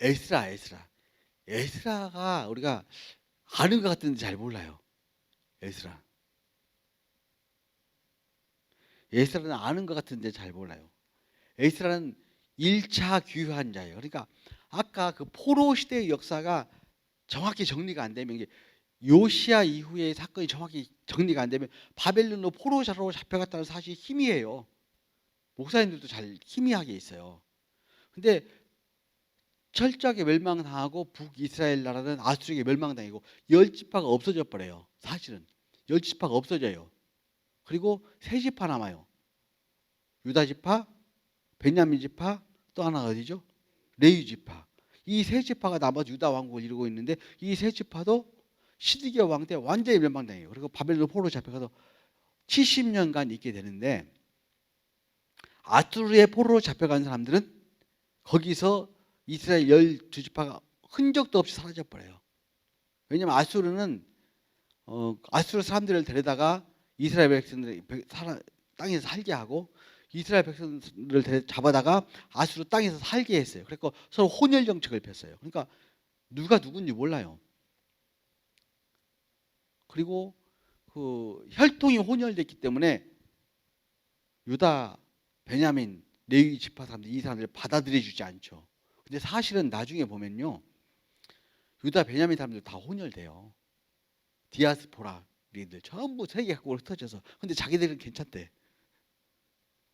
에스라, 에스라. 에스라가 우리가 아는 것 같은데 잘 몰라요. 에스라. 에스라는 아는 것 같은데 잘 몰라요. 에스라는 1차 귀환 자예요. 그러니까 아까 그 포로 시대의 역사가 정확히 정리가 안 되면 이게 요시아 이후의 사건이 정확히 정리가 안 되면 바벨론으로 포로자로 잡혀갔다는 사실이 희미해요. 목사님들도 잘 희미하게 있어요. 근데 철저하게 멸망당하고 북이스라엘 나라는 아수르에게 멸망당하고 열 지파가 없어져 버려요. 사실은 열 지파가 없어져요. 그리고 세 지파 남아요. 유다 지파, 베냐민 지파, 또 하나 어디죠? 레위 지파. 이 세 지파가 남아서 유다 왕국을 이루고 있는데 이 세 지파도 시드기야 왕 때 완전히 멸망당해요. 그리고 바벨론 포로 잡혀가서 70년간 있게 되는데 아수르의 포로로 잡혀간 사람들은 거기서 이스라엘 열두 지파가 흔적도 없이 사라져 버려요. 왜냐하면 아수르는 어, 아수르 사람들을 데려다가 이스라엘 백성들 땅에서 살게 하고 이스라엘 백성들을 잡아다가 아수르 땅에서 살게 했어요. 그래서 서로 혼혈 정책을 폈어요. 그러니까 누가 누군지 몰라요. 그리고 그 혈통이 혼혈됐기 때문에 유다, 베냐민, 레위 지파 사람들 이 사람들을 받아들여 주지 않죠. 근데 사실은 나중에 보면요. 유다, 베냐민 사람들 다 혼혈돼요. 디아스포라리들 전부 세계 각국으로 흩어져서 근데 자기들은 괜찮대.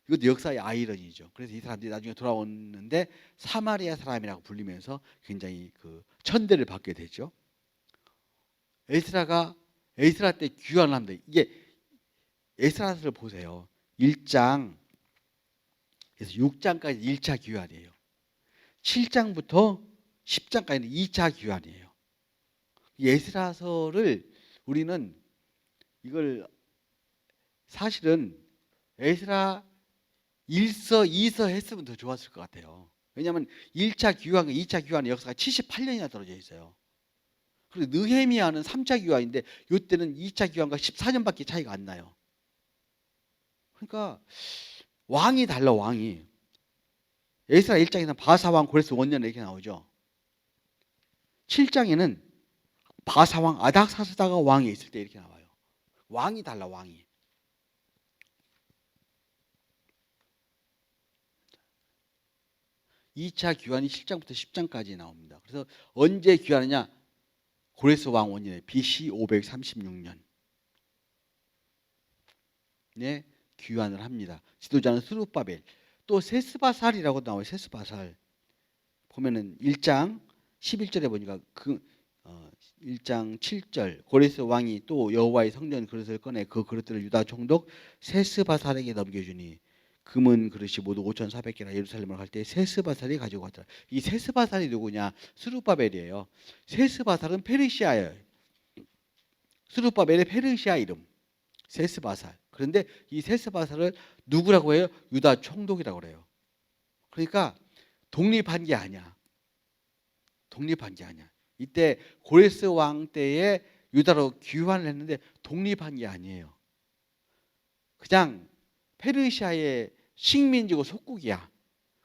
이것도 역사의 아이러니죠. 그래서 이 사람들이 나중에 돌아오는데 사마리아 사람이라고 불리면서 굉장히 그 천대를 받게 되죠. 에스라가 에스라 때 귀환을 합니다. 이게 에스라를 보세요. 1장 그래서 6장까지 1차 귀환이에요. 7장부터 10장까지는 2차 귀환이에요. 에스라서를 우리는 이걸 사실은 에스라 1서, 2서 했으면 더 좋았을 것 같아요. 왜냐하면 1차 귀환과 2차 귀환의 역사가 78년이나 떨어져 있어요. 그리고 느헤미야는 3차 귀환인데 이때는 2차 귀환과 14년밖에 차이가 안 나요. 그러니까 왕이 달라 왕이. 에스라 1장에서는 바사왕 고레스 원년 이렇게 나오죠. 7장에는 바사왕 아닥사스다가 왕이 있을 때 이렇게 나와요. 왕이 달라 왕이. (2차) 귀환이 7장부터 10장까지 나옵니다. 그래서 언제 귀환하냐? 고레스 왕 원년에 BC 536년. 네, 귀환을 합니다. 지도자는 스루바벨. 또 세스바살이라고 나와요. 세스바살. 보면은 1장 11절에 보니까 그 어, 1장 7절 고레스 왕이 또 여호와의 성전 그릇을 꺼내 그 그릇들을 유다 총독 세스바살에게 넘겨주니 금은 그릇이 모두 5,400개나 예루살렘을 갈 때 세스바살이 가지고 왔더라. 이 세스바살이 누구냐? 스루바벨이에요. 세스바살은 페르시아예요. 스루바벨의 페르시아 이름. 세스바살. 그런데 이 세스바살을 누구라고 해요? 유다 총독이라고 그래요. 그러니까 독립한 게 아니야. 독립한 게 아니야. 이때 고레스 왕 때에 유다로 귀환을 했는데 독립한 게 아니에요. 그냥 페르시아의 식민지고 속국이야.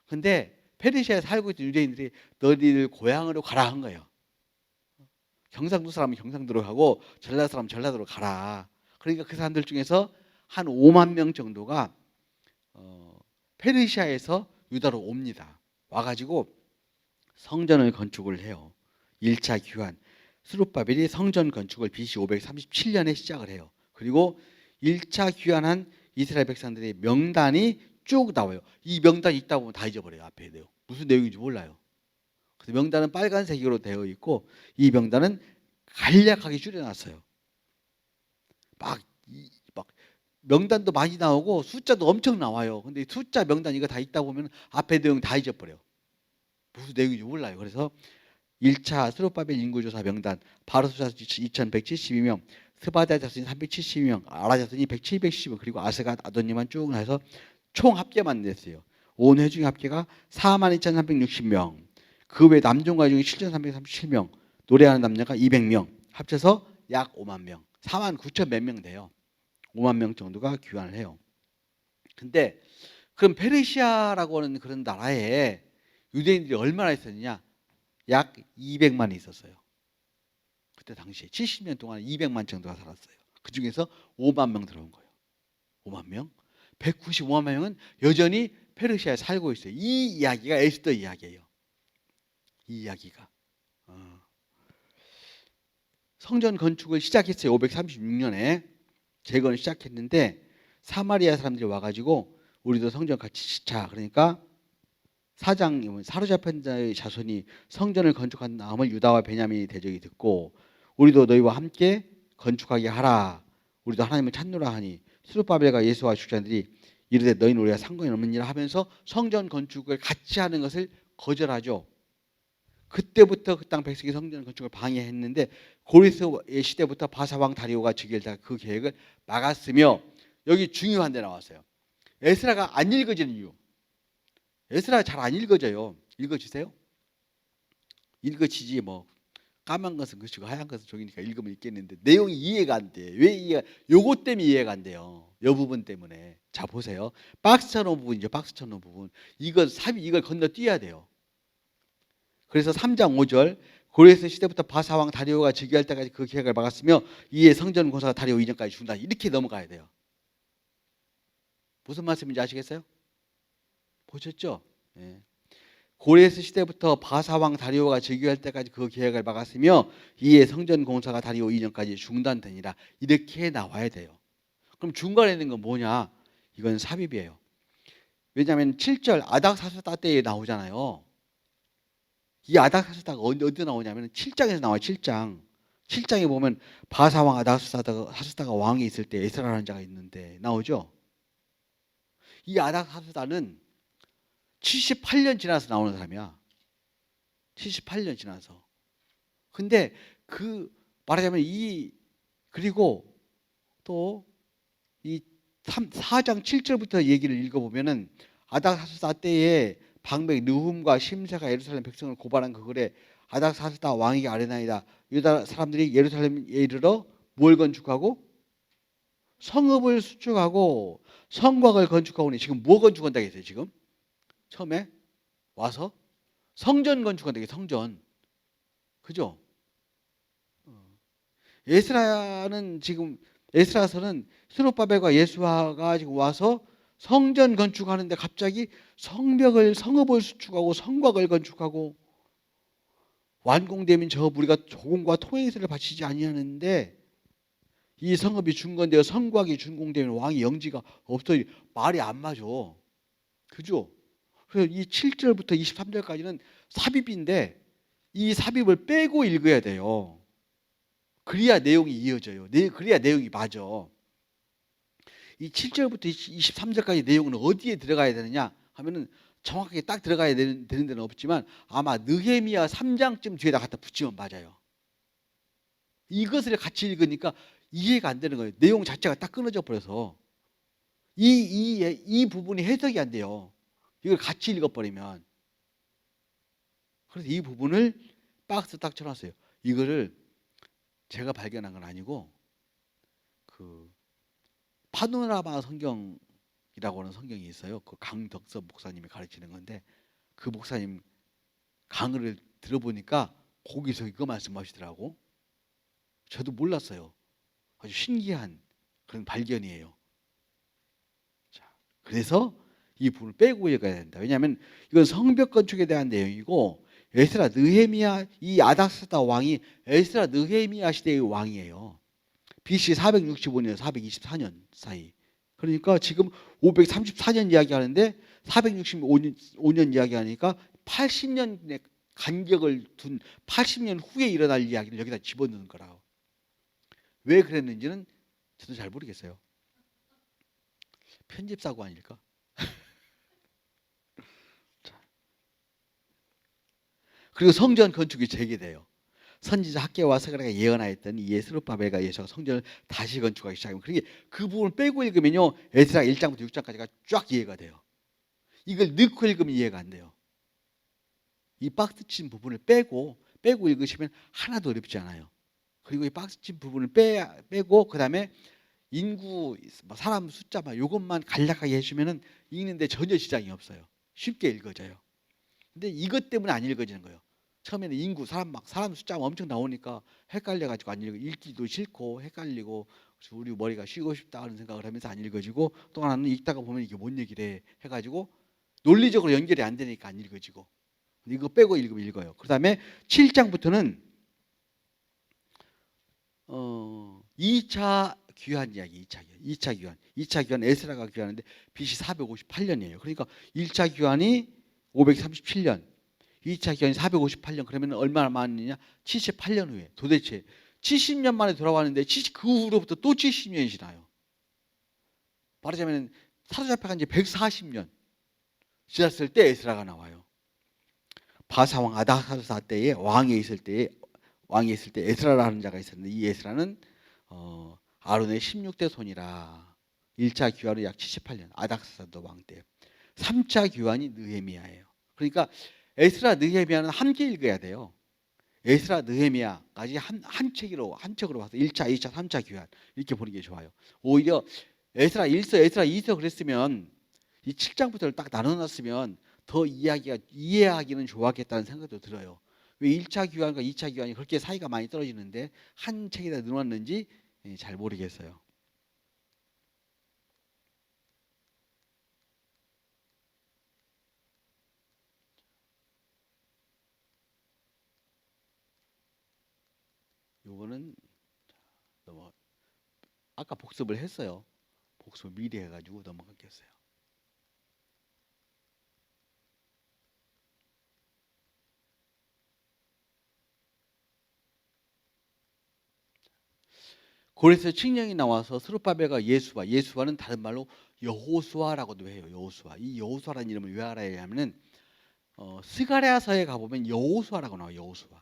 근데 페르시아에 살고 있던 유대인들이 너희들 고향으로 가라 한 거예요. 경상도 사람은 경상도로 가고 전라도 사람은 전라도로 가라. 그러니까 그 사람들 중에서 한 5만 명 정도가 어, 페르시아에서 유다로 옵니다. 와가지고 성전을 건축을 해요. 1차 귀환. 스룹바벨이 성전 건축을 BC 537년에 시작을 해요. 그리고 1차 귀환한 이스라엘 백성들의 명단이 쭉 나와요. 이 명단이 있다 보면 다 잊어버려요. 앞에 내용. 무슨 내용인지 몰라요. 그래서 명단은 빨간색으로 되어 있고 이 명단은 간략하게 줄여놨어요. 막 명단도 많이 나오고 숫자도 엄청 나와요. 근데 숫자 명단 이거 다 있다 보면 앞에 내용 다 잊어버려. 무슨 내용인지 몰라요. 그래서 1차 스로바벨 인구조사 명단 수자 2172명 스바다 자손이 372명 아라 자손이 170명 그리고 아스가 아도님만 쭉 해서 총 합계만 냈어요. 온 회중 합계가 42,360명 그 외 남종가 중에 7,337명 노래하는 남녀가 200명 합쳐서 약 5만 명 4만 9천 몇 명 돼요. 5만 명 정도가 귀환을 해요. 근데 그럼 페르시아라고 하는 그런 나라에 유대인들이 얼마나 있었느냐? 약 200만이 있었어요. 그때 당시에 70년 동안 200만 정도가 살았어요. 그 중에서 5만 명 들어온 거예요. 5만 명. 195만 명은 여전히 페르시아에 살고 있어요. 이 이야기가 에스더 이야기예요. 이 이야기가. 어. 성전 건축을 시작했어요. 536년에 재건을 시작했는데 사마리아 사람들이 와가지고 우리도 성전 같이 짓자. 그러니까 사장 사로잡힌 자의 자손이 성전을 건축한 다음을 유다와 베냐민이 대적이 듣고 우리도 너희와 함께 건축하게 하라. 우리도 하나님을 찾노라 하니 수르바벨과 예수와 주자들이 이르되 너희는 우리가 상관이 없느니라 하면서 성전 건축을 같이 하는 것을 거절하죠. 그때부터 그 땅 백성이 성전 건축을 방해했는데 고리스의 시대부터 바사왕 다리오가 즉위했다 그 계획을 막았으며 여기 중요한 데 나왔어요. 에스라가 안 읽어지는 이유. 에스라 잘 안 읽어져요. 읽어주세요. 읽어지지 뭐 까만 것은 그치고 하얀 것은 종이니까 읽으면 읽겠는데 내용이 이해가 안 돼. 왜 이해? 요것 때문에 이해가 안 돼요. 요 부분 때문에. 자 보세요. 박스 쳐놓은 부분이죠. 박스 쳐놓은 부분. 이걸 삽이 이걸 건너뛰어야 돼요. 그래서 3장 5절 고레스 시대부터 바사왕 다리오가 즉위할 때까지 그 계획을 막았으며 이에 성전 공사가 다리오 이전까지 준다. 이렇게 넘어가야 돼요. 무슨 말씀인지 아시겠어요? 보셨죠? 예. 고레스 시대부터 바사왕 다리오가 즉위할 때까지 그 계획을 막았으며 이에 성전 공사가 다리오 이전까지 중단되니라. 이렇게 나와야 돼요. 그럼 중간에 있는 건 뭐냐? 이건 삽입이에요. 왜냐하면 7절 아닥사스다 때에 나오잖아요. 이 아닥사스다가 어디, 어디 나오냐면 7장에서 나와요. 7장. 7장에 보면 바사왕 아닥사스다가 사스다가 왕이 있을 때 에스라라는 자가 있는데 나오죠. 이 아닥사스다는 78년 지나서 나오는 사람이야. 78년 지나서. 근데 그 말하자면 이 그리고 또이 4장 7절부터 얘기를 읽어보면은 아닥사스다 때에 방백 느훔과 심세가 예루살렘 백성을 고발한 그 글에 아닥사스다 왕이 아레나이다. 유다 사람들이 예루살렘에 이르러 뭘 건축하고? 성읍을 수축하고 성곽을 건축하오니 지금 뭐 건축한다고 했어요 지금? 처음에 와서 성전 건축한다고 성전. 그죠? 에스라는 지금 에스라서는 스룹바벨과 예수아가 지금 와서 성전 건축하는데 갑자기 성벽을 성읍을 수축하고 성곽을 건축하고 완공되면 저 우리가 조공과 통행세를 바치지 아니하는데 이 성읍이 준건데요 성곽이 준공되면 왕이 영지가 없어 말이 안 맞아. 그죠? 그래서 이 7절부터 23절까지는 삽입인데 이 삽입을 빼고 읽어야 돼요. 그래야 내용이 이어져요. 그래야 내용이 맞아 이 7절부터 23절까지 내용은 어디에 들어가야 되느냐 하면은 정확하게 딱 들어가야 되는, 되는 데는 없지만 아마 느헤미야 3장쯤 뒤에다 갖다 붙이면 맞아요. 이것을 같이 읽으니까 이해가 안 되는 거예요. 내용 자체가 딱 끊어져 버려서 이, 이, 이 부분이 해석이 안 돼요. 이걸 같이 읽어버리면. 그래서 이 부분을 박스 딱 쳐놨어요. 이거를 제가 발견한 건 아니고 그 파노라마 성경이라고 하는 성경이 있어요. 그 강덕섭 목사님이 가르치는 건데 그 목사님 강의를 들어보니까 거기서 이거 말씀하시더라고. 저도 몰랐어요. 아주 신기한 그런 발견이에요. 자, 그래서 이 부분을 빼고 읽어야 된다. 왜냐하면 이건 성벽 건축에 대한 내용이고 에스라 느헤미야 이 아닥사다 왕이 에스라 느헤미야 시대의 왕이에요. BC 465년, 424년 사이. 그러니까 지금 534년 이야기하는데 465년 5년 이야기하니까 80년의 간격을 둔 80년 후에 일어날 이야기를 여기다 집어넣는 거라고. 왜 그랬는지는 저도 잘 모르겠어요. 편집 사고 아닐까? 그리고 성전 건축이 재개돼요. 선지자 학계와 스가랴가 예언하였던 이 예스룹바벨과 예수가 성전을 다시 건축하기 시작하면 그게 그 부분을 빼고 읽으면요 에스라 1장부터 6장까지가 쫙 이해가 돼요. 이걸 넣고 읽으면 이해가 안 돼요. 이 박스 친 부분을 빼고 빼고 읽으시면 하나도 어렵지 않아요. 그리고 이 박스 친 부분을 빼 빼고 그 다음에 인구 뭐 사람 숫자 막 요것만 간략하게 해주면은 읽는데 전혀 지장이 없어요. 쉽게 읽어져요. 근데 이것 때문에 안 읽어지는 거예요. 처음에는 인구 사람 막 사람 숫자가 엄청 나오니까 헷갈려 가지고 안 읽고 읽기도 싫고 헷갈리고 우리 머리가 쉬고 싶다 하는 생각을 하면서 안 읽어지고 또 하나는 읽다가 보면 이게 뭔 얘기래 해 가지고 논리적으로 연결이 안 되니까 안 읽어지고 이거 빼고 읽으면 읽어요. 그다음에 7장부터는 어 2차 귀환 이야기 2차 귀환. 2차 귀환. 2차 귀환 에스라가 귀환하는데 BC 458년이에요. 그러니까 1차 귀환이 537년, 2차 귀환이 458년. 그러면 얼마나 많느냐? 78년 후에. 도대체 70년 만에 돌아왔는데 70, 그 후로부터 또 70년이 지나요. 말하자면 사로잡혀간 지 140년 지났을 때 에스라가 나와요. 바사왕 아다사사 때에 왕에 있을 때에 왕이 있을 때 에스라라는 자가 있었는데 이 에스라는 어, 아론의 16대 손이라 1차 귀환은 약 78년 아닥사도 왕 때. 3차 귀환이 느헤미야예요. 그러니까 에스라 느헤미야는 함께 읽어야 돼요. 에스라 느헤미야까지 한, 한 책으로 한 책으로 봐서 1차, 2차, 3차 귀환 이렇게 보는 게 좋아요. 오히려 에스라 1서, 에스라 2서 그랬으면 이 7장부터를 딱 나눠 놨으면 더 이야기가 이해하기는 좋았겠다는 생각도 들어요. 왜 1차 귀환과 2차 귀환이 그렇게 사이가 많이 떨어지는데 한 책에다 넣어놨는지 예, 잘 모르겠어요. 요거는 넘어 아까 복습을 했어요. 복습 미리 해가지고 넘어갔겠어요. 고레스 칙령이 나와서 스룹바벨과 예수와 예수와는 다른 말로 여호수아라고도 해요. 여호수아. 이 여호수아라는 이름을 왜 알아야 하면은 어, 스가랴서에 가보면 여호수아라고 나와요. 여호수아.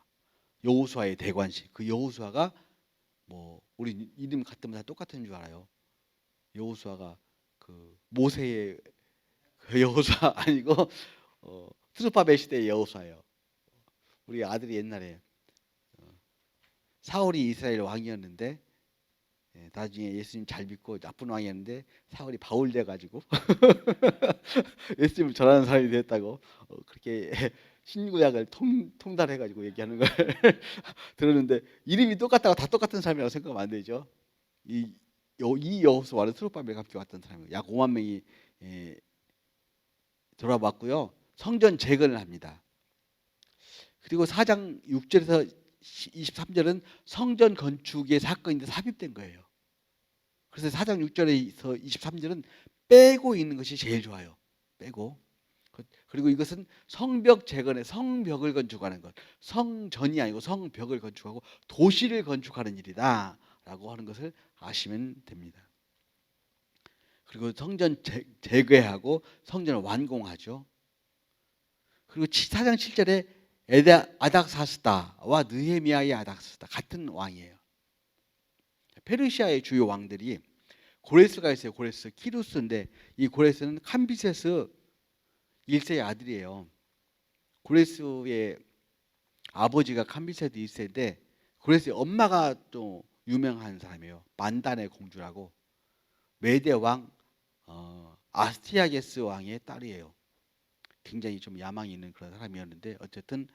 여호수아의 대관식. 그 여호수아가 뭐 우리 이름 같으면 다 똑같은 줄 알아요. 여호수아가 그 모세의 그 여호수아 아니고 어, 스룹바벨 시대의 여호수아예요. 우리 아들이 옛날에 어, 사울이 이스라엘 왕이었는데 예, 나중에 예수님 잘 믿고 나쁜 왕이었는데 사울이 바울 돼 가지고 예수님을 전하는 사람이 됐다고 어, 그렇게 신구약을 통, 통달해 가지고 얘기하는 걸 들었는데 이름이 똑같다고 다 똑같은 사람이라고 생각하면 안 되죠. 이, 여, 이 여호수아는 수르바벨 함께 왔던 사람이에요. 약 5만 명이 예, 돌아왔고요. 성전 재건을 합니다. 그리고 4장 6절에서 23절은 성전 건축의 사건인데 삽입된 거예요. 그래서 4장 6절에서 23절은 빼고 있는 것이 제일 좋아요. 빼고. 그리고 이것은 성벽 재건의 성벽을 건축하는 것. 성전이 아니고 성벽을 건축하고 도시를 건축하는 일이다라고 하는 것을 아시면 됩니다. 그리고 성전 재, 재개하고 성전을 완공하죠. 그리고 4장 7절에 에다 아닥사스다와 느헤미야의 아닥사스다 같은 왕이에요. 페르시아의 주요 왕들이 고레스가 있어요. 고레스 키루스인데 이 고레스는 캄비세스 1세의 아들이에요. 고레스의 아버지가 캄비세스 1세인데 고레스의 엄마가 또 유명한 사람이에요. 만단의 공주라고 메대 왕 어, 아스티아게스 왕의 딸이에요. 굉장히 좀 야망이 있는 그런 사람이었는데 어쨌든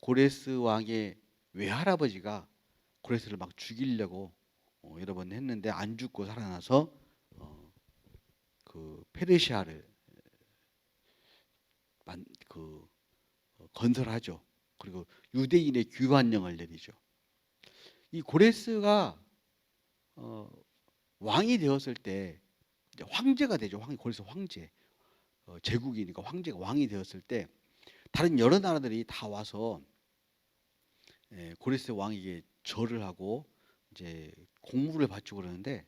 고레스 왕의 외할아버지가 고레스를 막 죽이려고 어, 여러 번 했는데 안 죽고 살아나서 어, 그 페르시아를 만, 그 어, 건설하죠. 그리고 유대인의 귀환령을 내리죠. 이 고레스가 어, 왕이 되었을 때 황제가 되죠. 황 고레스 황제. 어, 제국이니까 황제가 왕이 되었을 때 다른 여러 나라들이 다 와서 예, 고레스 왕에게 절을 하고 이제 공물을 바치고 그러는데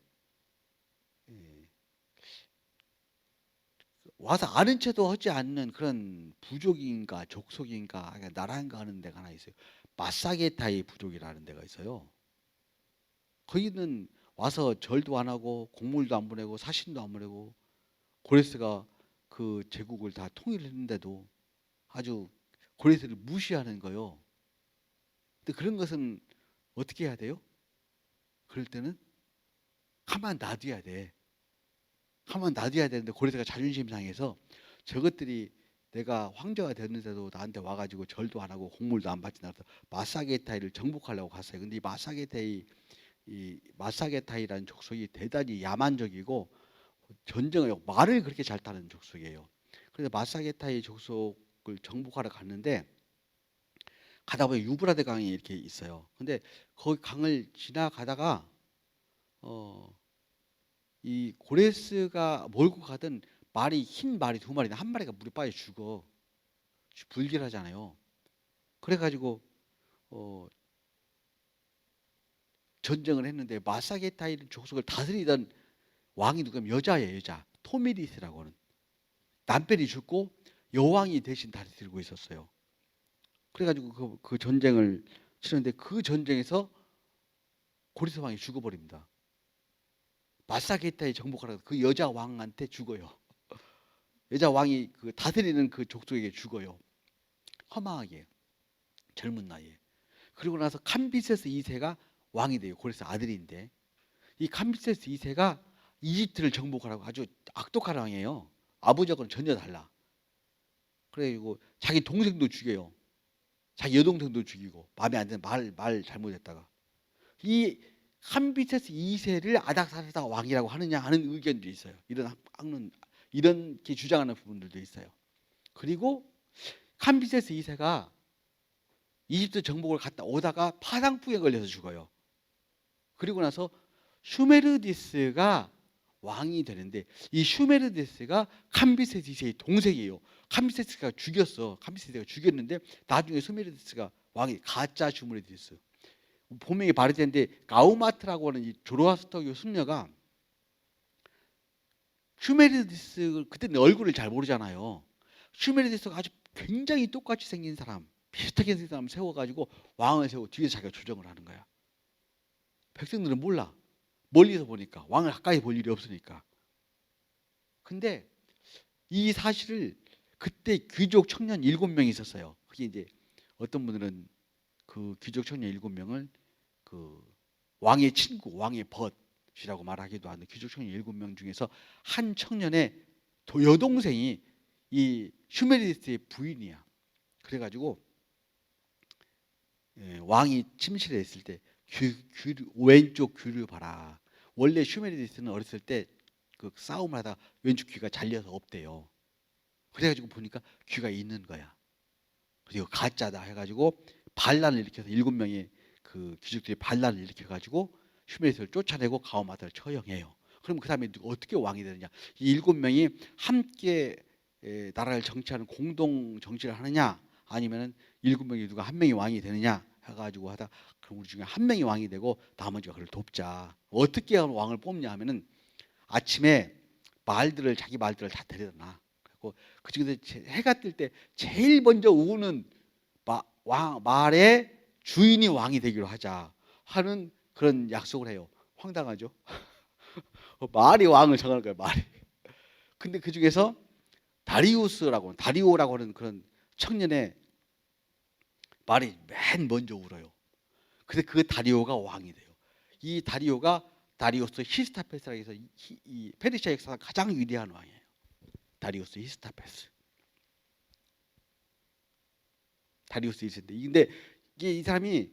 와서 아는 채도 하지 않는 그런 부족인가 족속인가 나라인가 하는 데가 하나 있어요. 마사게타의 부족이라는 데가 있어요. 거기는 와서 절도 안 하고 공물도 안 보내고 사신도 안 보내고 고레스가 그 제국을 다 통일했는데도 아주 고레스를 무시하는 거요. 근데 그런 것은 어떻게 해야 돼요? 그럴 때는 가만 놔둬야 돼. 가만 놔둬야 되는데 고레스가 자존심 상해서 저것들이 내가 황제가 됐는데도 나한테 와가지고 절도 안 하고 공물도 안 받지 나서 마사게타이를 정복하려고 갔어요. 근데 이 마사게타이 이 마사게타이라는 족속이 대단히 야만적이고 전쟁을 말을 그렇게 잘 타는 족속이에요. 그래서 마사게타이 족속을 정복하러 갔는데 가다 보니 유브라데 강이 이렇게 있어요. 근데 거기 강을 지나가다가 어 이 고레스가 몰고 가던 말이 흰 말이 두 마리나 한 마리가 물에 빠져 죽어 불길하잖아요. 그래가지고 어 전쟁을 했는데 마사게타이 족속을 다스리던 왕이 누구냐면 여자예요 여자 토미리스라고는 남편이 죽고 여왕이 대신 다스리고 있었어요. 그래가지고 그, 그 전쟁을 치렀는데 그 전쟁에서 고리스 왕이 죽어버립니다. 마사게타에 정복하라고 그 여자 왕한테 죽어요. 여자 왕이 그 다스리는 그 족속에게 죽어요. 허망하게 젊은 나이에. 그리고 나서 캄비세스 2세가 왕이 돼요. 고레스 아들인데 이 캄비세스 2세가 이집트를 정복하라고 아주 악독한 왕이에요. 아버지하고는 전혀 달라. 그래가지고 자기 동생도 죽여요. 자기 여동생도 죽이고 마음에 안 드는 말, 말 잘못했다가 이 캄비세스 2세를 아닥사스다 왕이라고 하느냐 하는 의견도 있어요. 이런 학론 이런 게 주장하는 부분들도 있어요. 그리고 캄비세스 2세가 이집트 정복을 갔다 오다가 파상풍에 걸려서 죽어요. 그리고 나서 슈메르디스가 왕이 되는데 이 슈메르디스가 캄비세스 2세의 동생이에요. 캄비세스가 죽였어. 캄비세스가 죽였는데 나중에 슈메르디스가 왕이 가짜 슈메르디스. 본명이 바르테인데 가우마트라고 하는 이 조로아스터교 순녀가 슈메르디스 그때는 얼굴을 잘 모르잖아요. 슈메르디스가 아주 굉장히 똑같이 생긴 사람, 비슷하게 생긴 사람 세워가지고 왕을 세우고 뒤에 자기가 조정을 하는 거야. 백성들은 몰라. 멀리서 보니까 왕을 가까이 볼 일이 없으니까. 근데 이 사실을 그때 귀족 청년 일곱 명이 있었어요. 그게 이제 어떤 분들은 그 귀족 청년 일곱 명을 그 왕의 친구, 왕의 벗이라고 말하기도 하는 귀족 청년 일곱 명 중에서 한 청년의 도- 여동생이 이 슈메리스의 부인이야. 그래가지고 예, 왕이 침실에 있을 때 귀, 귀, 왼쪽 귀를 봐라. 원래 슈메리디스는 어렸을 때 그 싸움을 하다 왼쪽 귀가 잘려서 없대요. 그래가지고 보니까 귀가 있는 거야. 그리고 가짜다 해가지고 반란을 일으켜서 일곱 명의 그 귀족들이 반란을 일으켜 가지고 슈메리스를 쫓아내고 가오마다를 처형해요. 그럼 그 다음에 어떻게 왕이 되느냐? 이 일곱 명이 함께 에, 나라를 정치하는 공동 정치를 하느냐? 아니면은 일곱 명이 누가 한 명이 왕이 되느냐? 해가지고 하다 그럼 우리 중에 한 명이 왕이 되고 나머지가 그를 돕자. 어떻게 하면 왕을 뽑냐 하면은 아침에 말들을 자기 말들을 다 데려다 놔. 그리고 그 중에서 제- 해가 뜰 때 제일 먼저 우는 마, 왕, 말의 주인이 왕이 되기로 하자 하는 그런 약속을 해요. 황당하죠? 어, 말이 왕을 정하는 거예요. 말이. 근데 그 중에서 다리우스라고 다리오라고 하는 그런 청년의 말이 맨 먼저 울어요. 근데 그 다리오가 왕이 돼요. 이 다리오가 다리오스 히스타페스라고 해서 이, 이- 이 페르시아 역사상 가장 위대한 왕이에요. 다리오스 히스타페스. 다리오스 1세인데 근데 이게 이 사람이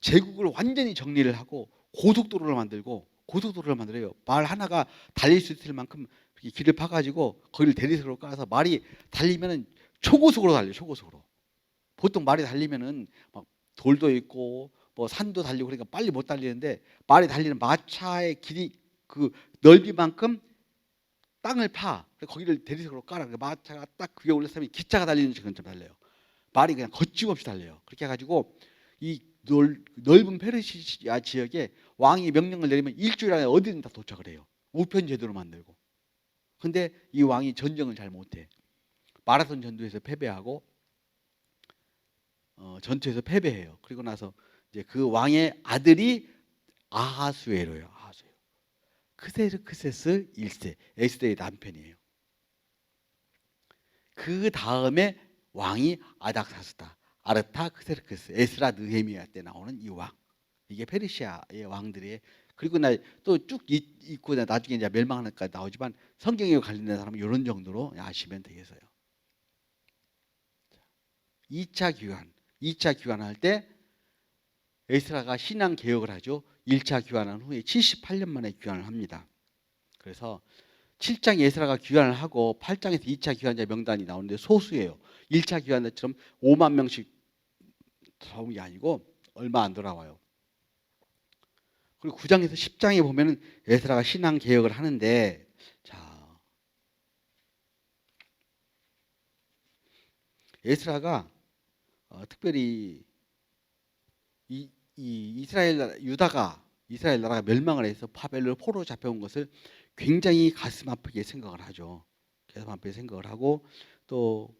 제국을 완전히 정리를 하고 고속도로를 만들고 고속도로를 만들어요. 말 하나가 달릴 수 있을 만큼 길을 파가지고 거기를 대리석으로 깔아서 말이 달리면은 초고속으로 달려 요 초고속으로. 보통 말이 달리면은 막 돌도 있고 뭐 산도 달리고 그러니까 빨리 못 달리는데 말이 달리는 마차의 길이 그 넓이만큼 땅을 파. 거기를 대리석으로 깔아. 그 마차가 딱 그게 올랐으면 기차가 달리는 시간쯤 달려요. 말이 그냥 거침없이 달려요. 그렇게 해가지고 이 넓, 넓은 페르시아 지역에 왕이 명령을 내리면 일주일 안에 어디든 다 도착을 해요. 우편 제도로 만들고. 근데 이 왕이 전쟁을 잘 못해. 마라톤 전투에서 패배하고 어, 전투에서 패배해요. 그리고 나서 이제 그 왕의 아들이 아하수에로요. 아하수에로. 크세르크세스 1세 에스더의 남편이에요. 그 다음에 왕이 아닥사스다. 아르타 크세르크스 에스라 느헤미야 때 나오는 이 왕. 이게 페르시아의 왕들의 그리고 나 또 쭉 있고 나- 나중에 이제 멸망하는까지 나오지만 성경에 관련된 사람은 이런 정도로 아시면 되겠어요. 2차 귀환, 2차 귀환할 때 에스라가 신앙 개혁을 하죠. 1차 귀환한 후에 78년 만에 귀환을 합니다. 그래서 7장 에스라가 귀환을 하고 8장에서 2차 귀환자 명단이 나오는데 소수예요. 1차 귀환자처럼 5만 명씩 들어온 게 아니고 얼마 안 돌아와요. 그리고 9장에서 10장에 보면은 에스라가 신앙 개혁을 하는데 자 에스라가 어, 특별히 이, 이 이스라엘 나라, 유다가 이스라엘 나라가 멸망을 해서 파벨로 포로 잡혀온 것을 굉장히 가슴 아프게 생각을 하죠. 가슴 아프게 생각을 하고 또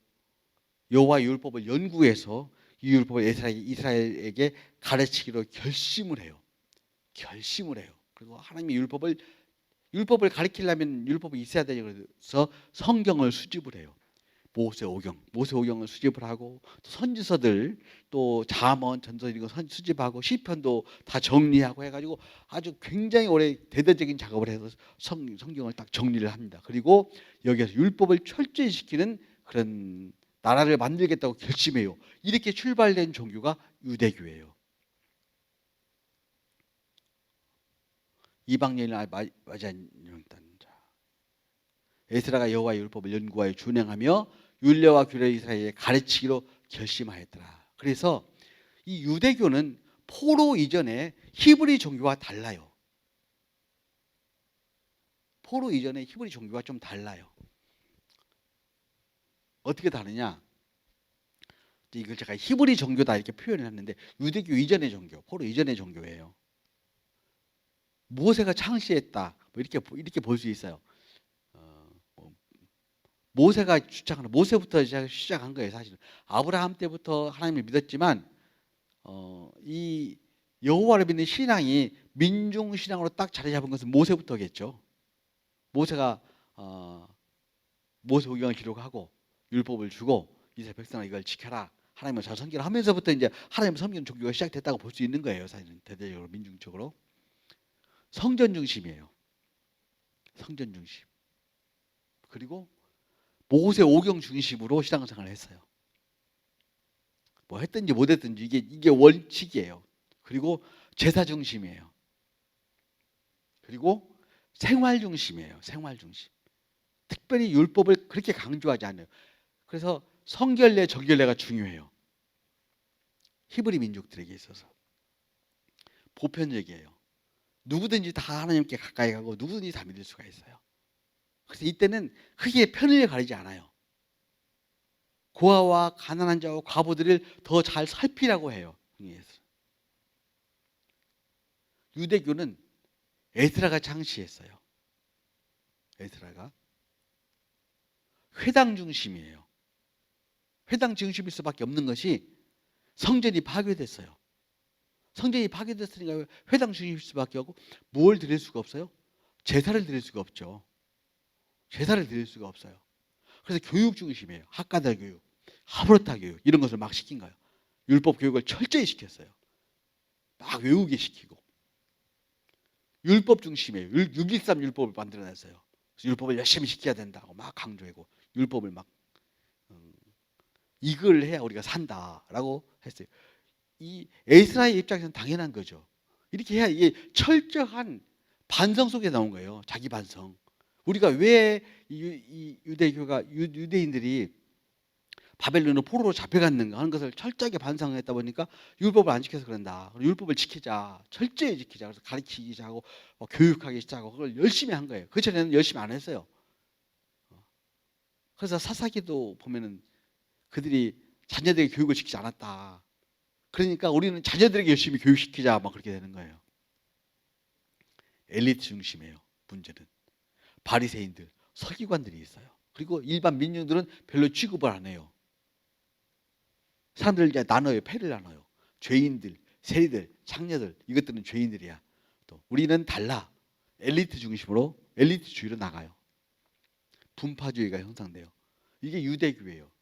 여호와 율법을 연구해서 이 율법을 이스라엘, 이스라엘에게 가르치기로 결심을 해요. 결심을 해요. 그리고 하나님의 율법을 율법을 가르치려면 율법이 있어야 되서 성경을 수집을 해요. 모세 오경, 모세 오경을 수집을 하고 또 선지서들 또 잠언, 전서 이런 거 선- 수집하고 시편도 다 정리하고 해가지고 아주 굉장히 오래 대대적인 작업을 해서 성, 성경을 딱 정리를 합니다. 그리고 여기에서 율법을 철저히 지키는 그런 나라를 만들겠다고 결심해요. 이렇게 출발된 종교가 유대교예요. 이방인을 아, 맞이 않는 자. 에스라가 여호와의 율법을 연구하여 준행하며 율례와 규례 이스라엘에 가르치기로 결심하였더라. 그래서 이 유대교는 포로 이전에 히브리 종교와 달라요. 포로 이전에 히브리 종교가 좀 달라요. 어떻게 다르냐? 이걸 제가 히브리 종교다 이렇게 표현을 했는데 유대교 이전의 종교, 포로 이전의 종교예요. 모세가 창시했다. 뭐 이렇게 이렇게 볼 수 있어요. 어, 뭐 모세가 주장하는 모세부터 시작- 시작한 거예요. 사실은 아브라함 때부터 하나님을 믿었지만 어, 이 여호와를 믿는 신앙이 민중 신앙으로 딱 자리 잡은 것은 모세부터겠죠. 모세가 어, 모세 오경을 기록하고 율법을 주고 이스라엘 백성을 이걸 지켜라. 하나님을 잘 섬기라 하면서부터 이제 하나님을 섬기는 종교가 시작됐다고 볼 수 있는 거예요. 사실은 대대적으로 민중적으로. 성전 중심이에요. 성전 중심. 그리고 모세 오경 중심으로 신앙생활을 했어요. 뭐 했든지 못 했든지 이게 이게 원칙이에요. 그리고 제사 중심이에요. 그리고 생활 중심이에요. 생활 중심. 특별히 율법을 그렇게 강조하지 않아요. 그래서 성결례, 정결례가 중요해요. 히브리 민족들에게 있어서 보편적이에요. 누구든지 다 하나님께 가까이 가고 누구든지 다 믿을 수가 있어요. 그래서 이때는 크게 편을 가리지 않아요. 고아와 가난한 자와 과부들을 더 잘 살피라고 해요. 유대교는 에스라가 창시했어요. 에스라가 회당 중심이에요. 회당 중심일 수밖에 없는 것이 성전이 파괴됐어요. 성전이 파괴됐으니까 회당 중심일 수밖에 없고 뭘 드릴 수가 없어요? 제사를 드릴 수가 없죠. 제사를 드릴 수가 없어요. 그래서 교육 중심이에요. 학가들 교육, 하브르타 교육 이런 것을 막 시킨 거예요. 율법 교육을 철저히 시켰어요. 막 외우게 시키고 율법 중심이에요. 613 율법을 만들어냈어요. 율법을 열심히 시켜야 된다고 막 강조하고 율법을 막 음, 이걸 해야 우리가 산다라고 했어요. 이 에스라의 입장에서는 당연한 거죠. 이렇게 해야 이게 철저한 반성 속에 나온 거예요. 자기 반성. 우리가 왜이 유대교가 유, 유대인들이 바벨론으로 포로로 잡혀갔는가 하는 것을 철저하게 반성했다 보니까 율법을 안 지켜서 그런다. 율법을 지키자. 철저히 지키자. 그래서 가르치기 시작하고 뭐 교육하기 시작하고 그걸 열심히 한 거예요. 그 전에는 열심히 안 했어요. 그래서 사사기도 보면은 그들이 자녀들에게 교육을 시키지 않았다. 그러니까 우리는 자녀들에게 열심히 교육시키자 막 그렇게 되는 거예요. 엘리트 중심이에요. 문제는 바리새인들, 서기관들이 있어요. 그리고 일반 민중들은 별로 취급을 안 해요. 사람들 이제 나눠요. 패를 나눠요. 죄인들, 세리들, 창녀들 이것들은 죄인들이야. 또 우리는 달라. 엘리트 중심으로 엘리트주의로 나가요. 분파주의가 형성돼요. 이게 유대교예요.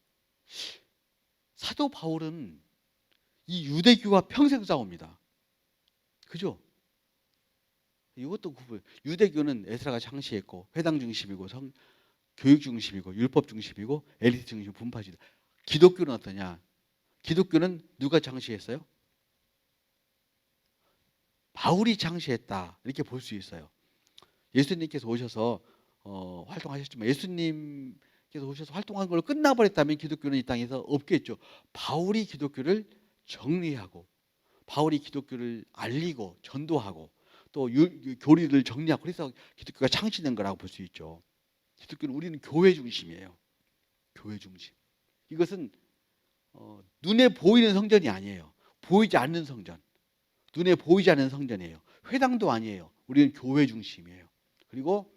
사도 바울은 이 유대교와 평생 싸웁니다. 그죠? 이것도 구분. 유대교는 에스라가 창시했고 회당 중심이고 성 교육 중심이고 율법 중심이고 엘리트 중심 분파주의다. 기독교는 어떠냐? 기독교는 누가 창시했어요? 바울이 창시했다 이렇게 볼 수 있어요. 예수님께서 오셔서 어, 활동하셨지만 예수님 께서 오셔서 활동한 걸 끝나버렸다면 기독교는 이 땅에서 없겠죠. 바울이 기독교를 정리하고 바울이 기독교를 알리고 전도하고 또 유- 교리를 정리하고 그래서 기독교가 창시된 거라고 볼 수 있죠. 기독교는 우리는 교회 중심이에요. 교회 중심. 이것은 어, 눈에 보이는 성전이 아니에요. 보이지 않는 성전. 눈에 보이지 않는 성전이에요. 회당도 아니에요. 우리는 교회 중심이에요. 그리고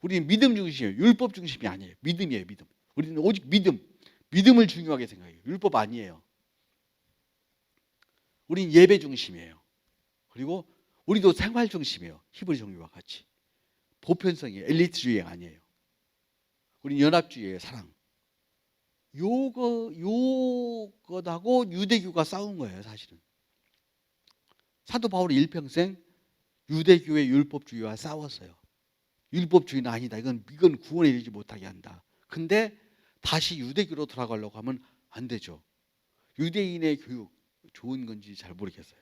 우리는 믿음 중심이에요. 율법 중심이 아니에요. 믿음이에요, 믿음. 우리는 오직 믿음. 믿음을 중요하게 생각해요. 율법 아니에요. 우리는 예배 중심이에요. 그리고 우리도 생활 중심이에요. 히브리 종교와 같이. 보편성이에요. 엘리트주의 아니에요. 우리는 연합주의예요, 사랑. 요거 요것하고 유대교가 싸운 거예요, 사실은. 사도 바울이 일평생 유대교의 율법주의와 싸웠어요. 율법주의는 아니다. 이건 이건 구원에 이르지 못하게 한다. 근데 다시 유대교로 돌아가려고 하면 안 되죠. 유대인의 교육 좋은 건지 잘 모르겠어요.